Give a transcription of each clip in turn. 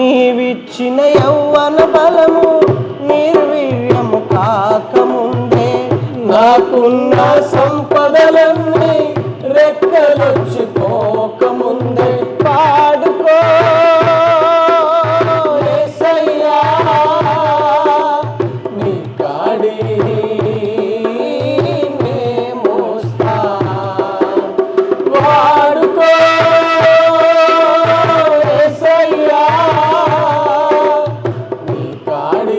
నీవిచ్చిన యౌవన బలము నిర్వీర్యము కాకముందే నాకున్న సంపదలను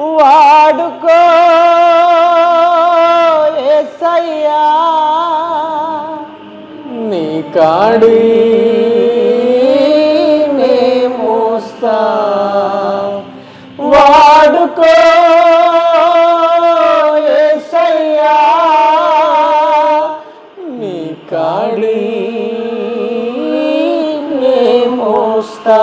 వాడుకో యేసయ్యా నీ కాడి నే మోస్తా. వాడుకో యేసయ్యా నీ కాడి మోస్తా.